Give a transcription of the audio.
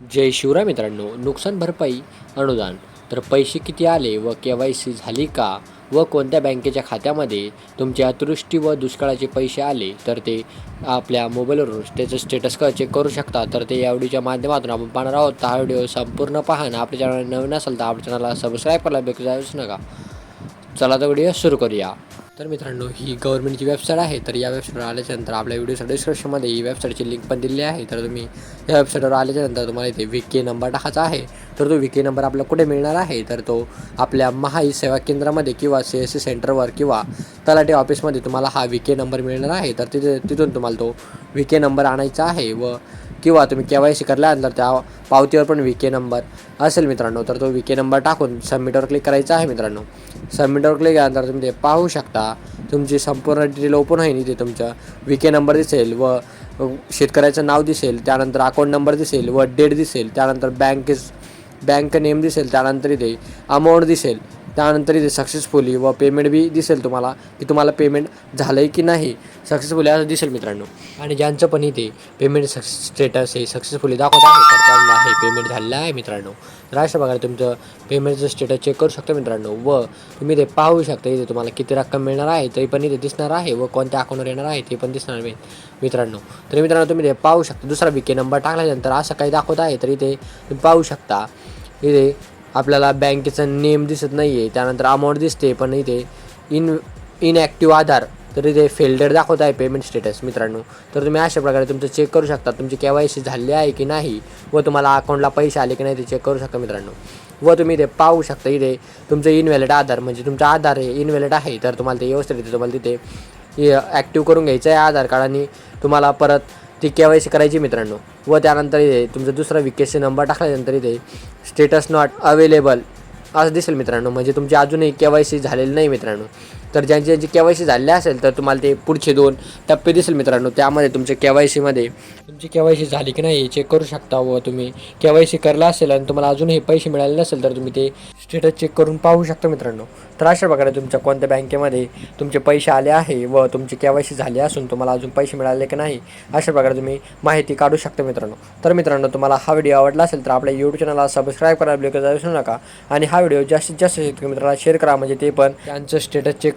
जय शिवराय मित्रांनो नुकसान भरपाई अनुदान. तर पैसे किती आले व के वाय सी झाली का? व कोणत्या बँकेच्या खात्यामध्ये तुमचे अतिवृष्टी व दुष्काळाचे पैसे आले? तर ते आपल्या मोबाईलवरून त्याचं स्टेटस क चेक करू शकता. तर ते या व्हिडिओच्या माध्यमातून आपण पाहणार आहोत. तर हा व्हिडिओ संपूर्ण पाहणं आपल्या चॅनल नवीन असेल तर आपल्या चॅनलला सबस्क्राईब करायला बेक जाऊच नका. चला तर व्हिडिओ सुरू करूया. तर मित्रांनो ही गव्हर्नमेंटची वेबसाईट आहे. तर या वेबसाईटवर आल्याच्यानंतर आपल्या व्हिडिओच्या डिस्क्रिप्शनमध्ये ही वेबसाईटची लिंक पण दिलेली आहे. तर तुम्ही या वेबसाईटवर आल्याच्यानंतर तुम्हाला इथे वी के नंबर टाकायचा आहे. तर तो वी के नंबर आपला कुठे मिळणार आहे? तर तो आपल्या महाई सेवा केंद्रामध्ये किंवा सी एस सी सेंटरवर किंवा तलाठी ऑफिसमध्ये तुम्हाला हा वी के नंबर मिळणार आहे. तर तिथे तिथून तुम्हाला तो वी के नंबर आणायचा आहे व किंवा तुम्ही के वाय सी करल्यानंतर त्या पावतीवर पण वी के नंबर असेल मित्रांनो. तर तो विके के नंबर टाकून सबमिटवर क्लिक करायचा आहे मित्रांनो. सबमिटवर क्लिक केल्यानंतर तुम्ही ते पाहू शकता. तुमची संपूर्ण डिटेल ओपन होईल इथे तुमचं वी के नंबर दिसेल व शेतकऱ्याचं नाव दिसेल. त्यानंतर अकाउंट नंबर दिसेल व डेट दिसेल. त्यानंतर बँकेस बँक नेम दिसेल. त्यानंतर इथे अमाऊंट दिसेल. त्यानंतर इथे सक्सेसफुली व पेमेंट बी दिसेल तुम्हाला की तुम्हाला पेमेंट झालं आहे की नाही सक्सेसफुली असं दिसेल मित्रांनो. आणि ज्यांचं पण इथे पेमेंट सक्सेस स्टेटस हे सक्सेसफुली दाखवत आहे तर त्यांना हे पेमेंट झालेलं आहे मित्रांनो. तर अशा प्रकारे तुमचं पेमेंटचं स्टेटस चेक करू शकता मित्रांनो व तुम्ही ते पाहू शकता इथे तुम्हाला किती रक्कम मिळणार आहे तरी पण इथे दिसणार आहे व कोणत्या अकाउंटवर येणार आहे ते पण दिसणार मी मित्रांनो. तर मित्रांनो तुम्ही ते पाहू शकता दुसरा विके नंबर टाकल्यानंतर असं काही दाखवत आहे तर इथे तुम्ही पाहू शकता. इथे आपल्याला बँकेचं नेम दिसत नाही आहे त्यानंतर अमाऊंट दिसते पण इथे इन इनॲक्टिव्ह आधार तर इथे फेल्डेड दाखवत आहे पेमेंट स्टेटस मित्रांनो. तर तुम्ही अशा प्रकारे तुमचं चेक करू शकता तुमची के वाय सी झाली आहे की नाही व तुम्हाला अकाउंटला पैसे आले की नाही ते चेक करू शकता मित्रांनो. व तुम्ही इथे पाहू शकता इथे तुमचं इनव्हॅलिड आधार म्हणजे तुमचं आधार हे इनव्हॅलिड आहे तर तुम्हाला ते व्यवस्थित तुम्हाला तिथे ॲक्टिव्ह करून घ्यायचं आहे आधार कार्ड आणि तुम्हाला परत ती के वाय सी करायची मित्रांनो. व त्यानंतर इथे तुमचा दुसरा विकेसी नंबर टाकल्यानंतर इथे स्टेटस नॉट अवेलेबल असं दिसेल मित्रांनो. म्हणजे तुमची अजूनही के वाय सी झालेली नाही मित्रांनो. तर ज्यांची ज्यांची के वाय सी झालेली असेल तर तुम्हाला ते पुढचे दोन टप्पे दिसेल मित्रांनो. त्यामध्ये तुमच्या के वाय सीमध्ये तुमची के वाय सी झाली की नाही चेक करू शकता व तुम्ही के वाय सी करला असेल आणि तुम्हाला अजूनही पैसे मिळाले नसेल तर तुम्ही ते स्टेटस चेक करून पाहू शकता मित्रांनो. तर अशा प्रकारे तुमच्या कोणत्या बँकेमध्ये तुमचे पैसे आले आहे व तुमची के वाय सी झाली असून तुम्हाला अजून पैसे मिळाले की नाही अशा प्रकारे तुम्ही माहिती काढू शकता मित्रांनो. तर मित्रांनो तुम्हाला हा व्हिडिओ आवडला असेल तर आपल्या यूट्यूब चॅनलला सबस्क्राईब करायला बिलकुल विसरू नका. आणि हा व्हिडिओ जास्तीत जास्त शेतकरी मित्राला शेअर करा म्हणजे ते पण त्यांचं स्टेटस चेक